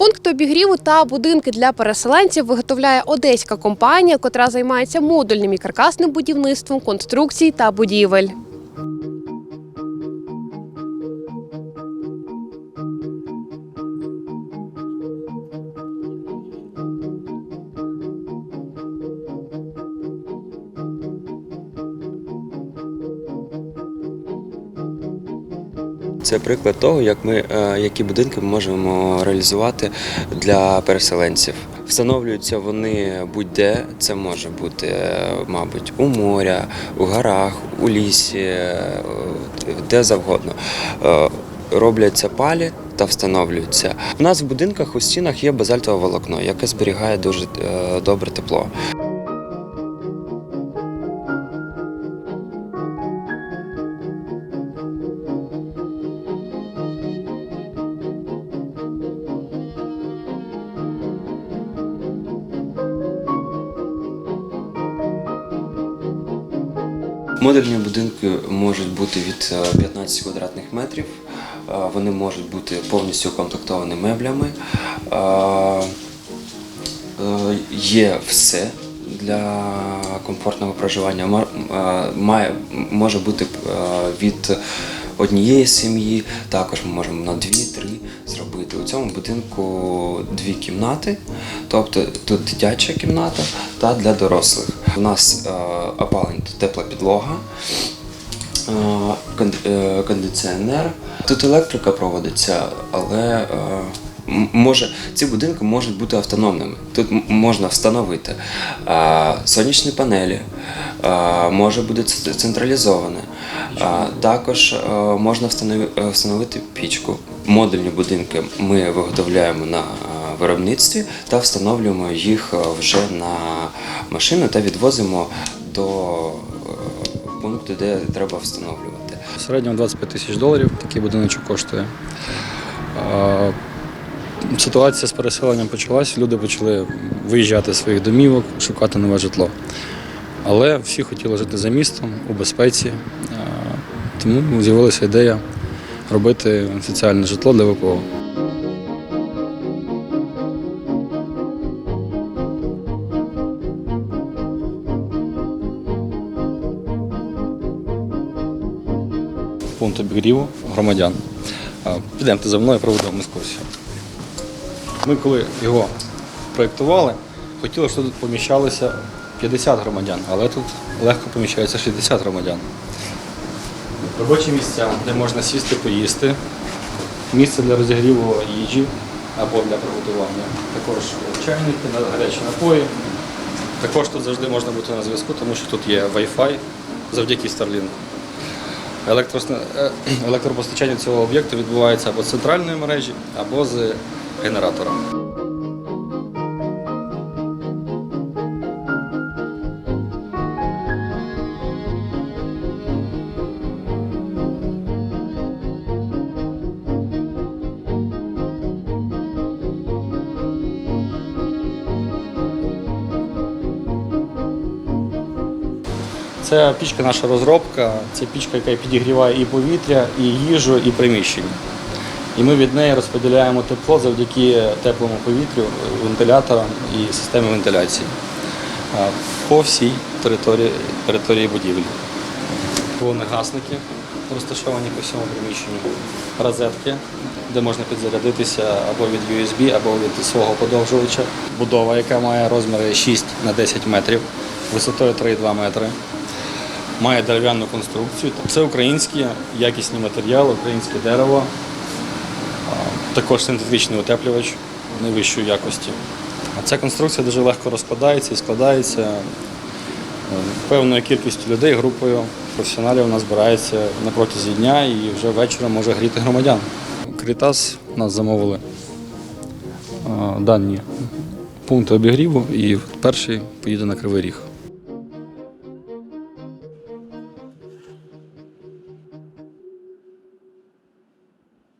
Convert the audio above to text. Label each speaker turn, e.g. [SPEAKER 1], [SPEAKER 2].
[SPEAKER 1] Пункти обігріву та будинки для переселенців виготовляє одеська компанія, котра займається модульним і каркасним будівництвом конструкцій та будівель.
[SPEAKER 2] Це приклад того, як ми е, які будинки ми можемо реалізувати для переселенців. Встановлюються вони будь-де. Це може бути, е, мабуть, у моря, у горах, у лісі, е, де завгодно. Робляться палі та встановлюються. У нас в будинках у стінах є базальтове волокно, яке зберігає дуже добре тепло. Модульні будинки можуть бути від е, 15 квадратних метрів. Е, Вони можуть бути повністю укомплектовані меблями. Е, е, Є все для комфортного проживання. Ма- е, Має, може бути е, від однієї сім'ї, також ми можемо на дві-три зробити. У цьому будинку дві кімнати, тобто тут дитяча кімната та для дорослих. У нас е, опалення тепла підлога, е, е, кондиціонер. Тут електрика проводиться, але може ці будинки можуть бути автономними. Тут можна встановити сонячні панелі, може бути централізоване. Також можна встанови- встановити пічку. Модульні будинки ми виготовляємо на виробництві та встановлюємо їх е, вже на машину та відвозимо до е, пункту, де треба встановлювати.
[SPEAKER 3] В середньому 25 тисяч доларів такий будиночок коштує. Ситуація з переселенням почалась, люди почали виїжджати з своїх домівок, шукати нове житло. Але всі хотіли жити за містом, у безпеці. Тому з'явилася ідея робити соціальне житло для ВПО. Пункт обігріву громадян. Підемте за мною, проведемо екскурсію. Ми коли його проєктували, хотіли, щоб тут поміщалося 50 громадян, але тут легко поміщається 60 громадян. Робочі місця, де можна сісти, поїсти, місце для розігріву їжі або для приготування. Також чайники, гарячі напої. Також тут завжди можна бути на зв'язку, тому що тут є Wi-Fi завдяки Starlink. Е, Електропостачання цього об'єкту відбувається або з центральної мережі, або з генератора. Це пічка наша розробка, це пічка, яка підігріває і повітря, і їжу, і приміщення. І ми від неї розподіляємо тепло завдяки теплому повітрю, вентиляторам і системі вентиляції по всій території, території будівлі. Вогнегасники розташовані по всьому приміщенню, розетки, де можна підзарядитися або від USB, або від свого подовжувача. Будова, яка має розміри 6 на 10 метрів, висотою 3,2 метри. Має дерев'яну конструкцію. Це українські якісні матеріали, українське дерево, також синтетичний утеплювач найвищої якості. Ця конструкція дуже легко розкладається і складається. Е, Певною кількістю людей, групою професіоналів вона збирається на протязі дня і вже вечором може гріти громадян. Крітас нас замовили дані пункти обігріву і перший поїде на Кривий Ріг.